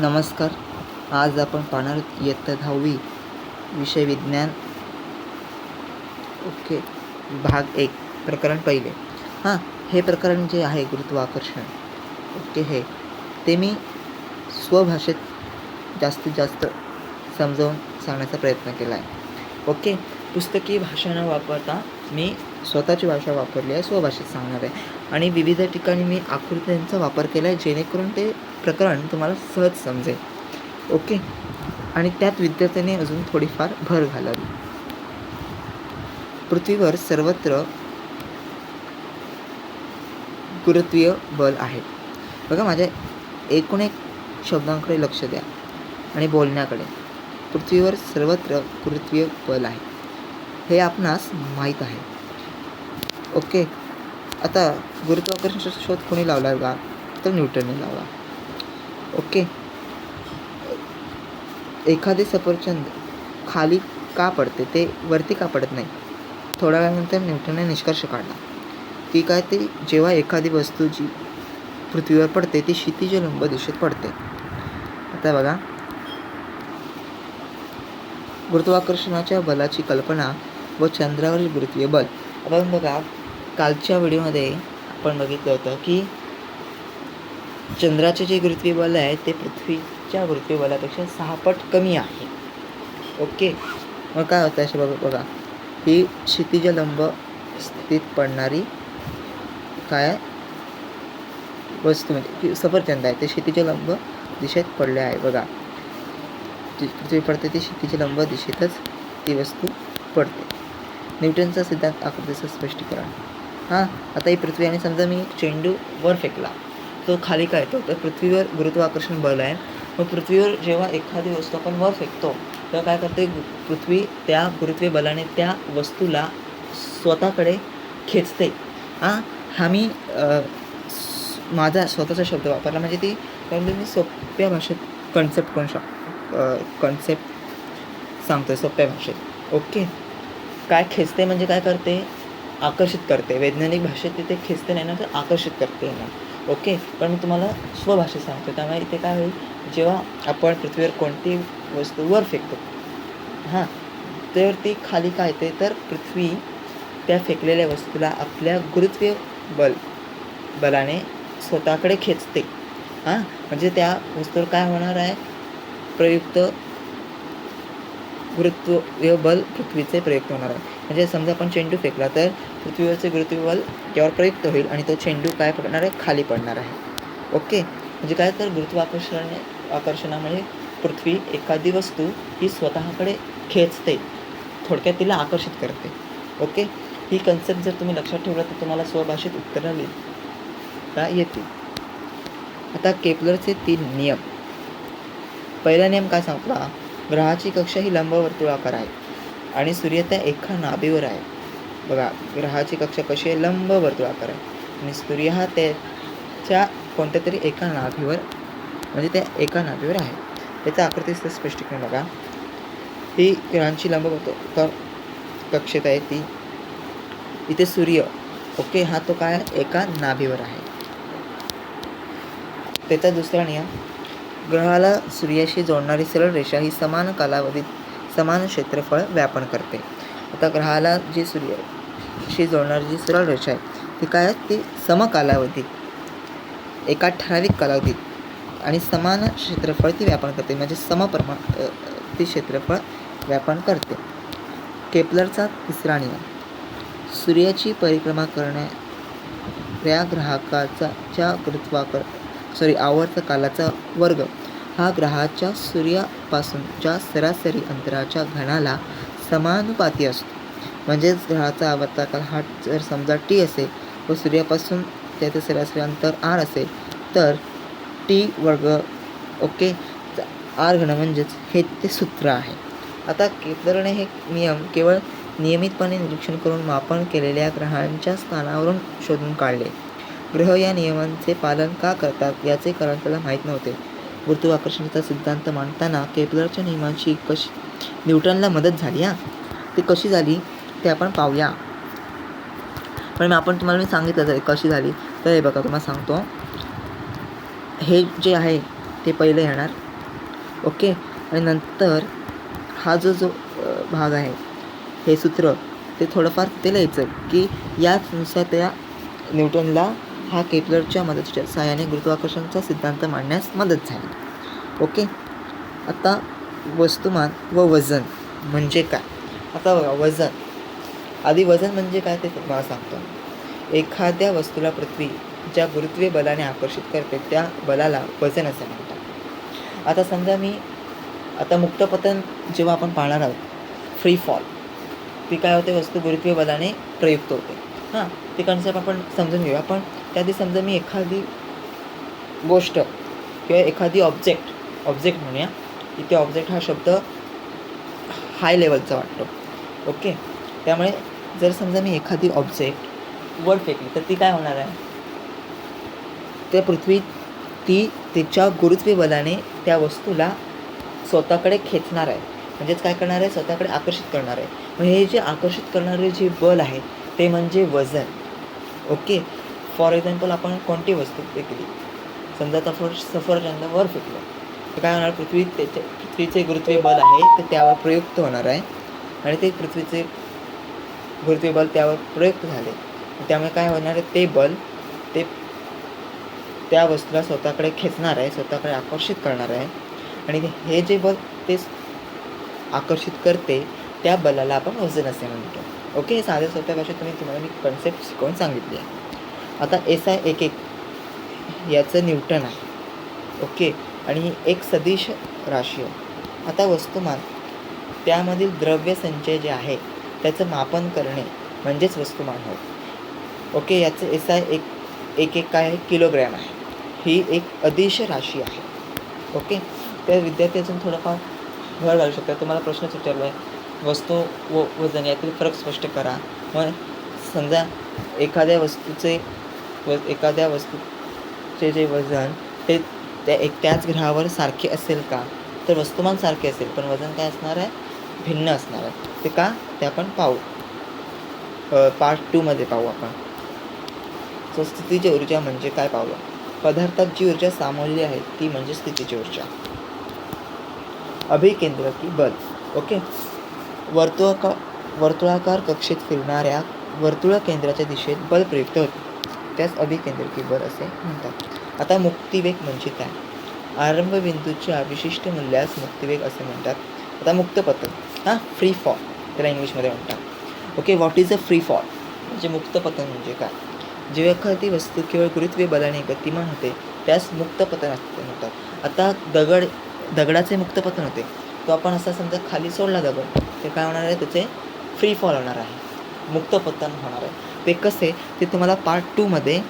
नमस्कार. आज आपण पाहणार इयत्ता दहावी विषय विज्ञान. ओके. भाग एक. प्रकरण पहिले. हां हे प्रकरण जे आहे गुरुत्वाकर्षण. ओके हे. ते मी स्वभाषेत जास्तीत जास्त समजावून सांगण्याचा प्रयत्न केला आहे. ओके. पुस्तकी भाषा न वापरता मी स्वतःची भाषा वापरली आहे स्वभाषेत सांगणार आहे. आणि विविध ठिकाणी मी आकृत्यांचा वापर केला आहे जेणेकरून ते प्रकरण तुम्हाला सहज समजेल. ओके? आणि त्यात विद्यार्थ्याने अजून थोडीफार भर घालावी. पृथ्वीवर सर्वत्र गुरुत्वीय बल आहे. बघा माझ्या एकूण एक शब्दांकडे लक्ष द्या आणि बोलण्याकडे. पृथ्वीवर सर्वत्र गुरुत्वीय बल आहे. हे आपणास माहीत आहे. ओके? आता गुरुत्वाकर्षणाचा शोध कोणी लावला का तर न्यूटनने लावला. ओके. एखादे सफरचंद खाली का पडते? ते वरती का पडत नाही? थोड्या वेळानंतर न्यूटनने निष्कर्ष काढला. ती काय ते जेव्हा एखादी वस्तू जी पृथ्वीवर पडते ती क्षितिज लंब दिशेत पडते. आता बघा. गुरुत्वाकर्षणाच्या बलाची कल्पना व चंद्रावरील गुरुत्वीय बल. आपण बघा कालच्या व्हिडिओमध्ये आपण बघितलं होतं की चंद्राचे जे गुरुत्वीबल आहे ते पृथ्वीच्या गुरुत्वीबलापेक्षा सहापट सहा पट कमी आहे. ओके? मग काय होतं असे बघा बघा. ही क्षितिजलंब स्थितीत पडणारी काय वस्तू म्हणजे की सफरचंद आहे. ते क्षितिजलंब दिशेत पडले आहे. बघा. जी पृथ्वी पडते ती क्षितिजलंब दिशेतच ती वस्तू पडते. न्यूटनचा सिद्धांत आकृतीचं स्पष्टीकरण. हां आता ही पृथ्वी आणि समजा मी एक चेंडू वर फेकला. तो खाली काय येतो तर पृथ्वीवर गुरुत्वाकर्षण बल आहे. मग पृथ्वीवर जेव्हा एखादी वस्तू आपण वर फेकतो तेव्हा काय करते? पृथ्वी त्या गुरुत्वीय बलाने त्या वस्तूला स्वतःकडे खेचते. हां हा मी माझा स्वतःचा शब्द वापरला. म्हणजे ती त्यामुळे मी सोप्या भाषेत कन्सेप्ट करू शक कन्सेप्ट सांगतोय सोप्या भाषेत. ओके? काय खेचते? म्हणजे काय करते? आकर्षित करते. वैज्ञानिक भाषेत तिथे खेचते नाही ना तर आकर्षित करते ना ओके पण मी तुम्हाला स्वभाषेत सांगतो त्यामुळे इथे काय होईल जेव्हा आपण पृथ्वीवर कोणती वस्तू वर फेकतो हां तर ती खाली काय येते? तर पृथ्वी त्या फेकलेल्या वस्तूला आपल्या गुरुत्वीय बल बलाने स्वतःकडे खेचते. हां म्हणजे त्या वस्तूवर काय होणार आहे? प्रयुक्त गुरुत्वीय बल पृथ्वीचे प्रयुक्त होणार आहे. म्हणजे समजा आपण चेंडू फेकला तर पृथ्वीवरचे गुरुत्वीय बल त्यावर प्रयुक्त होईल आणि तो चेंडू काय पडणार आहे? खाली पडणार आहे. ओके? म्हणजे काय तर गुरुत्वाकर्षण आकर्षणामुळे पृथ्वी एखादी वस्तू ही स्वतःकडे खेचते. थोडक्यात तिला आकर्षित करते. ओके? ही कन्सेप्ट जर तुम्ही लक्षात ठेवलं तर तुम्हाला स्वभाषेत उत्तरं लिहिता येतील आता केपलरचे तीन नियम. पहिला नियम काय सांगतो? ग्रहाची कक्षा ही लंबवर्तुळाकार आहे. आणि सूर्य त्या एका नाभीवर आहे. बघा ग्रहाची कक्षा कशी आहे? लंबवर्तुळाकार आहे. आणि सूर्य हा त्याच्या कोणत्या तरी एका नाभीवर म्हणजे त्या एका नाभीवर आहे. त्याचा आकृतीचं स्पष्टीकरण बघा. ही ग्रहांची लंबवर्तुळाकार कक्षेत आहे ती. इथे सूर्य ओके हा तो काय? एका नाभीवर आहे. त्याचा दुसरा नियम ग्रहाला सूर्याशी जोडणारी सरळ रेषा ही समान कालावधीत समान क्षेत्रफळ व्यापन करते. आता ग्रहाला जी सूर्याशी जोडणारी जी सरळ रेषा आहे ती काय आहे? ती समकालावधीत एका ठराविक कालावधीत आणि समान क्षेत्रफळ ती व्यापन करते. म्हणजे समप्रमाण ती क्षेत्रफळ व्यापन करते. केपलरचा तिसरा नियम सूर्याची परिक्रमा करणाऱ्या ग्राहकाचा च्या गुरुत्वाकर सॉरी आवर्त कालाचा वर्ग हा ग्रहाच्या सूर्यापासूनच्या सरासरी अंतराच्या घनाला समानुपाती असतो. म्हणजेच ग्रहाचा आवर्तकाल हा जर समजा टी असेल व सूर्यापासून त्याचे सरासरी अंतर आर असेल तर टी वर्ग ओके आर घन म्हणजेच हे ते सूत्र आहे. आता केपलरने हे नियम केवळ नियमितपणे निरीक्षण करून मापन केलेल्या ग्रहांच्या स्थानावरून शोधून काढले. ग्रह या नियमांचे पालन का करतात याचे कारण त्याला माहीत नव्हते. गुरुत्वाकर्षणाचा सिद्धांत मांडताना केपलरच्या नियमांची कशी न्यूटनला मदत झाली हा? ती कशी झाली ते आपण पाहूया. पण आपण तुम्हाला मी सांगितलं तरी कशी झाली. तर हे बघा तुम्हाला सांगतो. हे जे आहे ते पहिलं येणार. ओके? आणि नंतर हा जो जो भाग आहे हे सूत्र ते थोडंफार ते लिहायचं की याचनुसार त्या न्यूटनला हा केपलरच्या मदतीच्या सहाय्याने गुरुत्वाकर्षणाचा सिद्धांत मांडण्यास मदत झाली. ओके आता वस्तुमान व वजन म्हणजे काय? आता बघा वजन. आधी वजन म्हणजे काय ते तुम्हाला सांगतो. एखाद्या वस्तूला पृथ्वी ज्या गुरुत्वीय बलाने आकर्षित करते त्या बलाला वजन असे म्हणतात. आता समजा मी आता मुक्तपतन जेव्हा आपण पाहणार आहोत फ्री फॉल ती काय होते? वस्तू गुरुत्वीय बलाने प्रयुक्त होते. हां ती कन्सेप्ट आपण समजून घेऊया. पण त्याआधी समजा मी एखादी गोष्ट किंवा एखादी ऑब्जेक्ट ऑब्जेक्ट म्हणूया इथे ऑब्जेक्ट हा शब्द हाय लेवलचा वाटतो. ओके त्यामुळे जर समजा मी एखादी ऑब्जेक्ट वर फेकली तर ती काय होणार आहे? त्या पृथ्वी ती तिच्या गुरुत्वबलाने त्या वस्तूला स्वतःकडे खेचणार आहे. म्हणजेच काय करणार आहे? स्वतःकडे आकर्षित करणार आहे. मग हे जे आकर्षित करणारे जे बल आहे ते म्हणजे वजन. ओके? फॉर एक्झाम्पल आपण कोणती वस्तू फेकली समजा सफर सफरचंद वर फेकलं. तर काय होणार? पृथ्वी त्याचे पृथ्वीचे गुरुत्वीय बल आहे ते त्यावर प्रयुक्त होणार आहे. आणि ते पृथ्वीचे गुरुत्वीय बल त्यावर प्रयुक्त झाले. त्यामुळे काय होणार आहे? ते बल ते त्या वस्तूला स्वतःकडे खेचणार आहे स्वतःकडे आकर्षित करणार आहे. आणि हे जे बल ते आकर्षित करते त्या बलाला आपण वजन असे म्हणतो. ओके साध्या सोप्या भाषेत तुम्ही तुम्हाला मी कन्सेप्ट शिकवून सांगितली आहे. आता एस आय एक एक याचं न्यूटन आहे. ओके आणि ही एक सदिश राशी आहे. आता वस्तुमान त्यामधील द्रव्य संचय जे आहे त्याचं मापन करणे म्हणजेच वस्तुमान होय. ओके याचं एस आय एक एक एक काय आहे? किलोग्रॅम आहे. ही एक अदिश राशी आहे. ओके त्या विद्यार्थी अजून थोडंफार भर घालू शकतात तुम्हाला प्रश्नच विचारला आहे वस्तू व वजन यातील फरक स्पष्ट करा. मग समजा एखाद्या वस्तूचे व एखाद्या वस्तूचे जे वजन ते त्या एक त्याच ग्रहावर सारखे असेल का? तर वस्तुमान सारखे असेल पण वजन काय असणार आहे? भिन्न असणार आहे. ते का? ते आपण पाहू. पार्ट टूमध्ये पाहू आपण. सो स्थितीची ऊर्जा म्हणजे काय पाहूया पदार्थात जी ऊर्जा सामावलेली आहे ती म्हणजे स्थितीची ऊर्जा. अभिकेंद्रकी बल. ओके? वर्तुळाका वर्तुळाकार कक्षेत फिरणाऱ्या वर्तुळ केंद्राच्या दिशेत बल प्रयुक्त होते. त्यास अभिकेंद्रकी बल असे म्हणतात. आता मुक्तिवेग म्हणजे काय? आरंभ बिंदूच्या विशिष्ट मूल्यास मुक्तिवेग असे म्हणतात. आता मुक्तपतन हां? फ्री फॉल त्याला इंग्लिशमध्ये म्हणतात. Okay what is a free fall म्हणजे मुक्तपतन म्हणजे काय? जेव्हा एखादी वस्तू केवळ गुरुत्वीय बलाने गतिमान होते त्यास मुक्तपतन असते म्हणतात. आता दगड दगडाचे मुक्तपतन होते. तो आपण असा समजा खाली सोडला दगड ते काय होणार आहे? त्याचे फ्री फॉल होणार आहे. मुक्तपतन होणार आहे. ते कसे ते तुम्हाला पार्ट टूमध्ये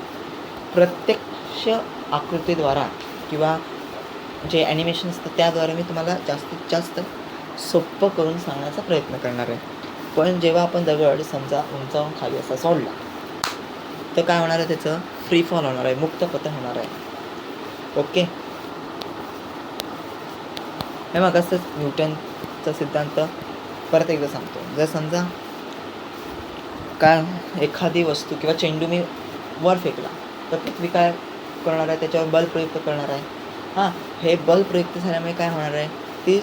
प्रत्यक्ष आकृतीद्वारा किंवा जे ॲनिमेशन असतं त्याद्वारे मी तुम्हाला जास्तीत जास्त सोपं करून सांगण्याचा प्रयत्न करणार आहे. पण जेव्हा आपण दगड समजा उंचावून खाली असा सोडला तर काय होणार आहे? त्याचं फ्री फॉल होणार आहे. मुक्त पतन होणार आहे. ओके हे मग असंच न्यूटनचा सिद्धांत परत एकदा सांगतो. जर समजा काय एखादी वस्तू किंवा चेंडू मी वर फेकला तर पृथ्वी काय करणार आहे त्याच्यावर बल प्रयुक्त करणार आहे. हां हे बल प्रयुक्त झाल्यामुळे काय होणार आहे? ती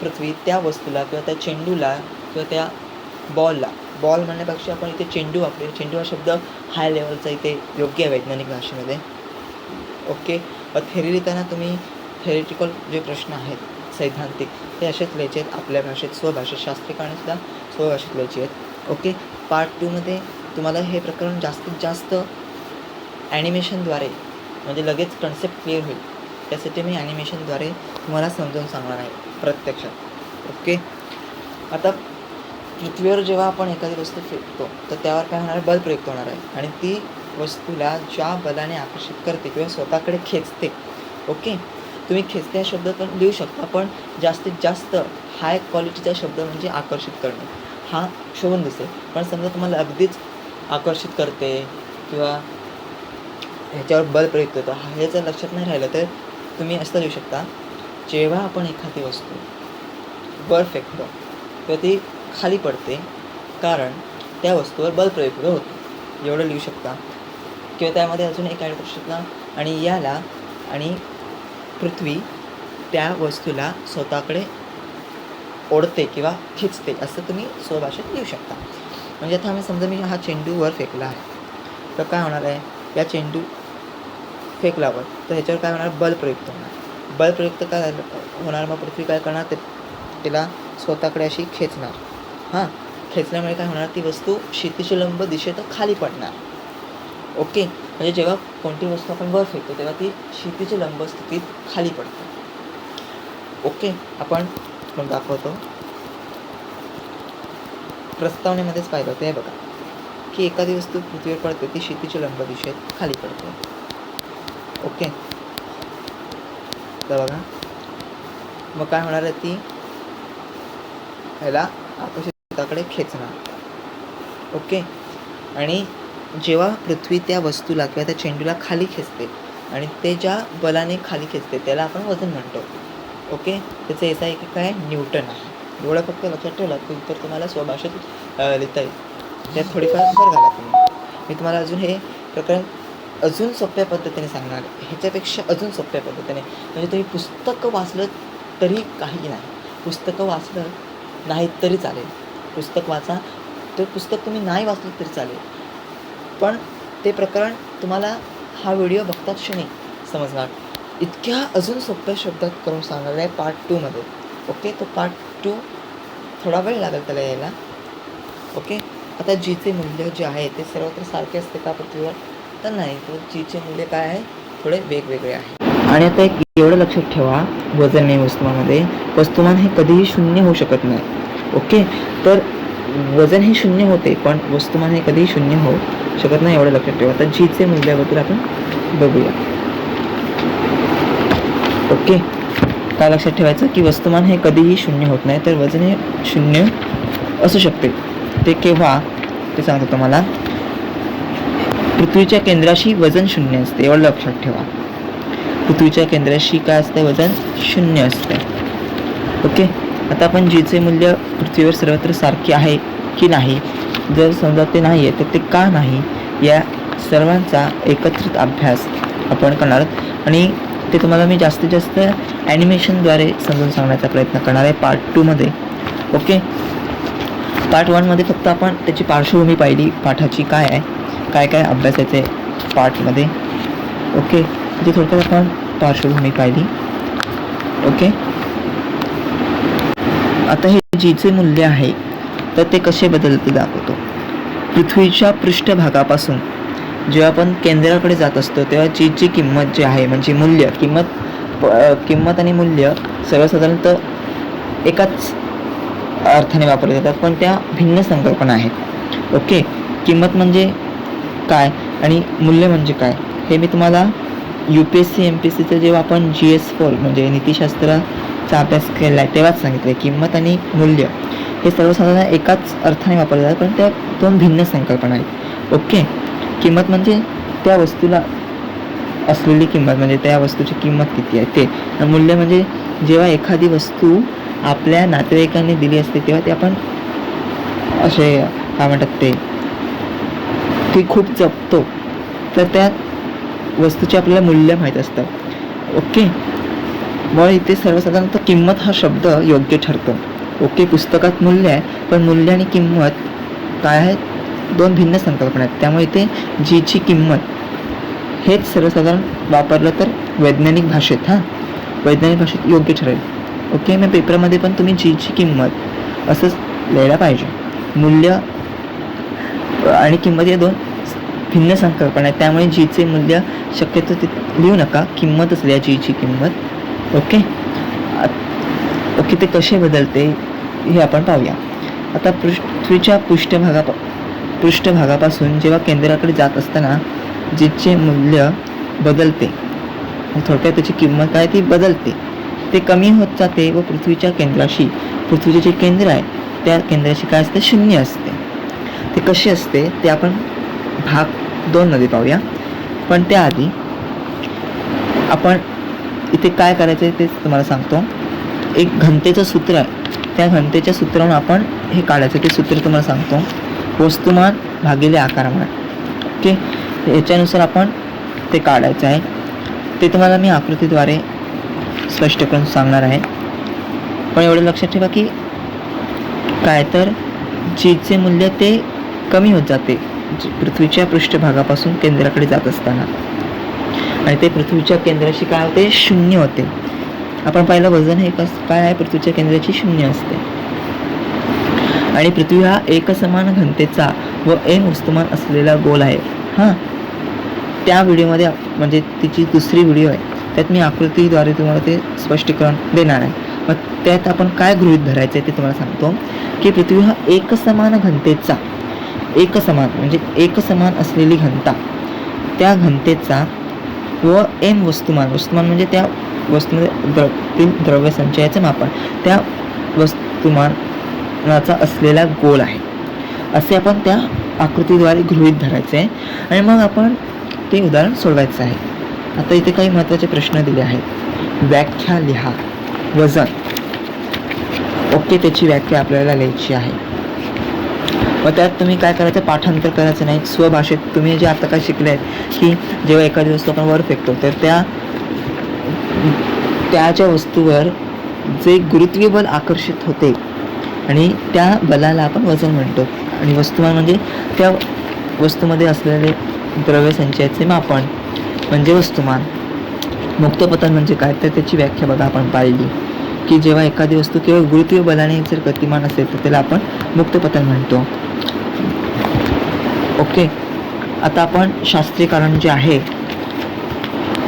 पृथ्वी त्या वस्तूला किंवा त्या चेंडूला किंवा त्या बॉलला बॉल म्हणण्यापेक्षा आपण इथे चेंडू वापरूया. चेंडू हा शब्द हाय लेवलचा इथे योग्य आहे वैज्ञानिक भाषेमध्ये. ओके थेरी लिहिताना तुम्ही थेरिटिकल जे प्रश्न आहेत सैद्धांतिक. ते असेच लिहायचे आहेत. आपल्या भाषेत स्वभाषेत शास्त्रीय सुद्धा स्वभाषेत लिहायचे आहेत. ओके? पार्ट टूमध्ये तुम्हाला हे प्रकरण जास्तीत जास्त ॲनिमेशनद्वारे म्हणजे लगेच कन्सेप्ट क्लिअर होईल. त्यासाठी मी ॲनिमेशनद्वारे तुम्हाला समजावून सांगणार आहे प्रत्यक्षात. ओके? आता पृथ्वीवर जेव्हा आपण एखादी वस्तू फेकतो तर त्यावर काय होणार आहे? बल प्रयुक्त होणार आहे. आणि ती वस्तूला ज्या बलाने आकर्षित करते किंवा स्वतःकडे खेचते. ओके? तुम्ही खेचते हा शब्द पण लिहू शकता पण जास्तीत जास्त हाय क्वालिटीचा शब्द म्हणजे आकर्षित करणे. हा शोभून दिसेल. पण समजा तुम्हाला अगदीच आकर्षित करते किंवा ह्याच्यावर बल प्रयुक्त होतो हा हे जर लक्षात नाही राहिलं तर तुम्ही असं लिहू शकता जेव्हा आपण एखादी वस्तू वर फेकतो तेव्हा ती खाली पडते कारण त्या वस्तूवर बल प्रयुक्त होतो. एवढं लिहू शकता. किंवा त्यामध्ये अजून एक ॲड करू शकता आणि याला आणि पृथ्वी त्या वस्तूला स्वतःकडे ओढते किंवा खिचते असं तुम्ही स्वभाषेत लिहू शकता. म्हणजे आता आम्ही समजा मी हा चेंडू वर फेकला आहे तर काय होणार आहे? या चेंडू फेकल्यावर तर ह्याच्यावर काय होणार? बल प्रयुक्त होणार. बल प्रयुक्त काय झालं होणार? मग पृथ्वी काय करणार? ते तिला स्वतःकडे अशी खेचणार. हां खेचल्यामुळे काय होणार? ती वस्तू क्षितिशलंब दिशेत खाली पडणार. ओके? म्हणजे जेव्हा कोणती वस्तू आपण वर फेकतो तेव्हा ती क्षितिज लंब स्थितीत खाली पडते. ओके आपण आपण दाखवतो. प्रस्तावनेमध्येच पाहिलं होतं हे बघा. की एखादी वस्तू पृथ्वीवर पडते ती क्षितिज लंब दिशेत खाली पडते. ओके. तर बघा. मग काय होणार आहे ती? ह्याला आकर्षिताकडे खेचणार. ओके. आणि जेव्हा पृथ्वी त्या वस्तूला किंवा त्या चेंडूला खाली खेचते आणि ते ज्या बलाने खाली खेचते त्याला आपण वजन म्हणतो. ओके त्याचं याचा एक काय न्यूटन आहे. एवढं फक्त लक्षात ठेवलं की तर तुम्हाला स्वभाषेत लिहिता येईल. त्यात थोडीफार भर घाला तुम्ही. मी तुम्हाला अजून हे प्रकरण अजून सोप्या पद्धतीने सांगणार ह्याच्यापेक्षा अजून सोप्या पद्धतीने. म्हणजे तुम्ही पुस्तकं वाचलं तरी काही नाही. पुस्तकं वाचलं नाही तरी चालेल. पुस्तक वाचा. तर पुस्तक तुम्ही नाही वाचलं तरी चालेल. पण ते प्रकरण तुम्हाला हा व्हिडिओ बघतात क्षणी समजणार. इतक्या अजून सोप्या शब्दात करून सांगणार आहे पार्ट टूमध्ये ओके तो पार्ट टू थोडा वेळ लागेल त्याला यायला. ओके आता जीचे मूल्य जे आहे ते सर्वत्र सारखे असते का पृथ्वीवर? तर नाही. तर जीचे मूल्य काय आहे? थोडे वेगवेगळे आहे. आणि आता एक एवढं लक्षात ठेवा वजन नाही वस्तुमानामध्ये वस्तुमान हे कधीही शून्य होऊ शकत नाही. ओके तर वजन हे शून्य होते पण वस्तुमान हे कधीही शून्य होऊ शकत नाही एवढं लक्षात ठेवा. आता जीचे मूल्याबद्दल आपण बघूया. ओके काय लक्षात ठेवायचं? की वस्तुमान हे कधीही शून्य होत नाही तर वजन हे शून्य असू शकते. ते केव्हा? ते सांगतो तुम्हाला. पृथ्वीच्या केंद्राशी वजन शून्य असते एवढं लक्षात ठेवा. पृथ्वीच्या केंद्राशी काय असते वजन शून्य असते ओके आता आपण जीचे मूल्य पृथ्वीवर सर्वत्र सारखे आहे की नाही? जर समजा ते नाही आहे तर ते का नाही? या सर्वांचा एकत्रित अभ्यास आपण करणार आणि ते तुम्हाला मी जास्तीत जास्त ॲनिमेशनद्वारे समजून सांगण्याचा प्रयत्न करणार आहे पार्ट टूमध्ये ओके पार्ट वनमध्ये फक्त आपण त्याची पार्श्वभूमी पाहिली. पाठाची काय आहे? काय काय अभ्यास येते पार्टमध्ये ओके म्हणजे थोडक्यात आपण पार्श्वभूमी पाहिली. ओके आता हे जीचे मूल्य आहे तर ते कसे बदलते दाखवतो. पृथ्वीच्या पृष्ठभागापासून जेव्हा आपण केंद्राकडे जात असतो तेव्हा जीची किंमत जी आहे म्हणजे मूल्य किंमत प- किंमत आणि मूल्य सर्वसाधारणतः एकाच अर्थाने वापरले जातात पण त्या भिन्न संकल्पना आहेत. ओके? किंमत म्हणजे काय आणि मूल्य म्हणजे काय? हे मी तुम्हाला U P S C M P S सीचं जेव्हा आपण जी एस फोर म्हणजे चा अभ्यास केला आहे तेव्हाच सांगितलं आहे किंमत आणि मूल्य हे सर्वसाधारण एकाच अर्थाने वापरले जातात पण त्या दोन भिन्न संकल्पना आहेत. ओके? किंमत म्हणजे त्या वस्तूला असलेली किंमत म्हणजे त्या वस्तूची किंमत किती आहे ते. मूल्य म्हणजे जेव्हा एखादी वस्तू आपल्या नातेवाईकांनी दिली असते तेव्हा ते आपण असे काय म्हणतात ते ती खूप जपतो. तर त्या वस्तूचे आपल्याला मूल्य माहीत असतं. ओके? मग इथे सर्वसाधारणतः किंमत हा शब्द योग्य ठरतो. ओके पुस्तकात मूल्य आहे पण मूल्य आणि किंमत काय आहे दोन भिन्न संकल्पना आहेत. त्यामुळे इथे जीची किंमत हेच सर्वसाधारण वापरलं तर वैज्ञानिक भाषेत हां? वैज्ञानिक भाषेत योग्य ठरेल. ओके मग पेपरमध्ये पण तुम्ही जीची किंमत असंच लिहायला पाहिजे. मूल्य आणि किंमत या दोन भिन्न संकल्पना आहेत. त्यामुळे जीचे मूल्य शक्यतो ते लिहू नका. किंमतच लिहा जीची किंमत. ओके? ओके ते कसे बदलते हे आपण पाहूया. आता पृथ्वीच्या पृष्ठभागा पृष्ठभागापासून जेव्हा केंद्राकडे जात असताना जिचे मूल्य बदलते थोडक्यात त्याची किंमत काय ती बदलते. ते कमी होत जाते व पृथ्वीच्या केंद्राशी पृथ्वीचे जे केंद्र आहे त्या केंद्राशी काय असते? शून्य असते. ते कसे असते? ते आपण भाग दोनमध्ये पाहूया. पण त्याआधी आपण इथे काय करायचं आहे तेच तुम्हाला सांगतो. एक घनतेचं सूत्र आहे. त्या घनतेच्या सूत्रावरून आपण हे काढायचं ते सूत्र तुम्हाला सांगतो. वस्तुमान भागिले आकारमान. ओके? याच्यानुसार आपण ते काढायचं आहे. ते तुम्हाला मी आकृतीद्वारे स्पष्ट करून सांगणार आहे. पण एवढं लक्षात ठेवा की काय तर जीचे मूल्य ते कमी होत जाते. पृथ्वीच्या पृष्ठभागापासून केंद्राकडे जात असताना. आणि ते पृथ्वीच्या केंद्राशी काय होते? शून्य होते. आपण पाहिलं वजन हे कस काय आहे? पृथ्वीच्या केंद्राची शून्य असते. आणि पृथ्वी हा एकसमान घनतेचा व एम वस्तुमान असलेला गोल आहे. हां? त्या व्हिडिओमध्ये म्हणजे तिची दुसरी व्हिडिओ आहे. त्यात मी आकृतीद्वारे तुम्हाला ते स्पष्टीकरण देणार आहे. मग त्यात आपण काय गृहीत धरायचं आहे ते तुम्हाला सांगतो. की पृथ्वी हा एकसमान घनतेचा एकसमान म्हणजे एकसमान असलेली घनता त्या घनतेचा व एम वस्तुमान. वस्तुमान म्हणजे त्या वस्तूमध्ये द्र द्रव्य संचयाचं मापन. त्या वस्तुमानाचा असलेला गोल आहे. असे आपण त्या आकृतीद्वारे गृहीत धरायचे आहे. आणि मग आपण ते उदाहरण सोडवायचं आहे. आता इथे काही महत्त्वाचे प्रश्न दिले आहेत. व्याख्या लिहा. वजन. ओके त्याची व्याख्या आपल्याला लिहायची आहे. मग त्यात तुम्ही काय करायचं? पाठांतर करायचं नाही. स्वभाषेत तुम्ही जे आता काय शिकले आहेत की जेव्हा एखादी वस्तू आपण वर फेकतो तर त्या त्याच्या वस्तूवर जे गुरुत्वीय बल आकर्षित होते आणि त्या बलाला आपण वजन म्हणतो. आणि वस्तुमान म्हणजे त्या वस्तूमध्ये असलेले द्रव्य संचयाचे मापन म्हणजे वस्तुमान. मुक्तपतन म्हणजे काय? तर त्याची व्याख्या बघा आपण पाहिली की जेव्हा एखादी वस्तू केवळ गुरुत्वीय बलाने जर गतिमान असेल तर त्याला आपण मुक्तपतन म्हणतो. ओके. आता आपण शास्त्रीय कारण जे आहे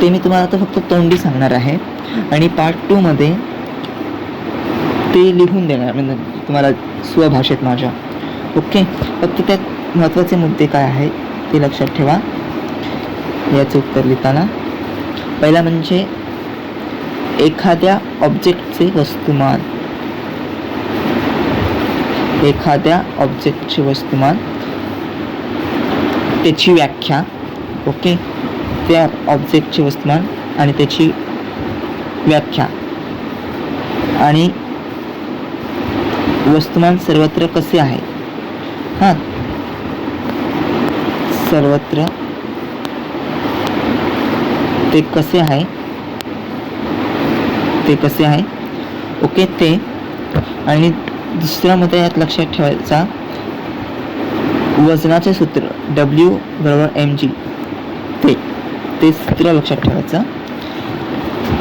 ते मी तुम्हाला आता फक्त तोंडी सांगणार आहे. आणि पार्ट टूमध्ये ते लिहून देणार म्हणजे तुम्हाला स्वभाषेत माझ्या. ओके. फक्त त्यात महत्त्वाचे मुद्दे काय आहे ते लक्षात ठेवा. याचं उत्तर लिहिताना. पहिला म्हणजे एखाद्या ऑब्जेक्टचे वस्तुमान. एखाद्या ऑब्जेक्टचे वस्तुमान. त्याची व्याख्या ओके? त्या ऑब्जेक्टचे वस्तुमान आणि त्याची व्याख्या. आणि वस्तुमान सर्वत्र कसे आहे? हां. सर्वत्र ते कसे आहे? ते कसे आहे? ओके ते. आणि दुसरा मुद्दा यात लक्षात ठेवायचा वजनाचे सूत्र डब्ल्यू बरोबर एम जी ते ते सूत्र लक्षात ठेवायचं.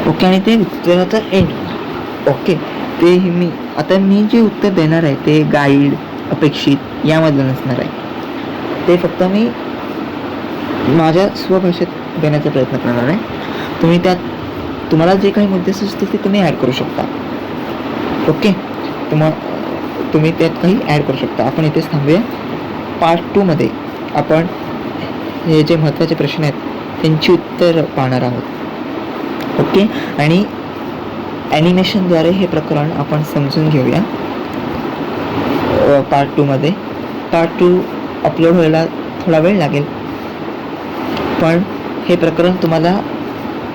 ओके आणि ते उत्तराचं एंड ओके ते मी आता मी जे उत्तर देणार आहे ते गाईड अपेक्षित यामधलं नसणार आहे. ते फक्त मी माझ्या स्वभाषेत देण्याचा प्रयत्न करणार आहे. तुम्ही त्यात तुम्हाला जे काही मुद्दे सुचतील ते तुम्ही ॲड करू शकता. ओके तुम्हा तुम्ही त्यात काही ॲड करू शकता. आपण इथेच थांबूया. पार्ट टूमध्ये आपण हे जे महत्त्वाचे प्रश्न आहेत त्यांची उत्तर पाहणार आहोत. ओके? आणि ॲनिमेशनद्वारे हे प्रकरण आपण समजून घेऊया. पार्ट टूमध्ये पार्ट टू अपलोड व्हायला थोडा वेळ लागेल. पण हे प्रकरण तुम्हाला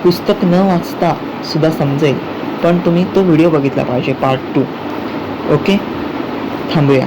पुस्तक न वाचता सुद्धा समजेल. पण तुम्ही तो व्हिडिओ बघितला पाहिजे पार्ट टू ओके? थांबूया.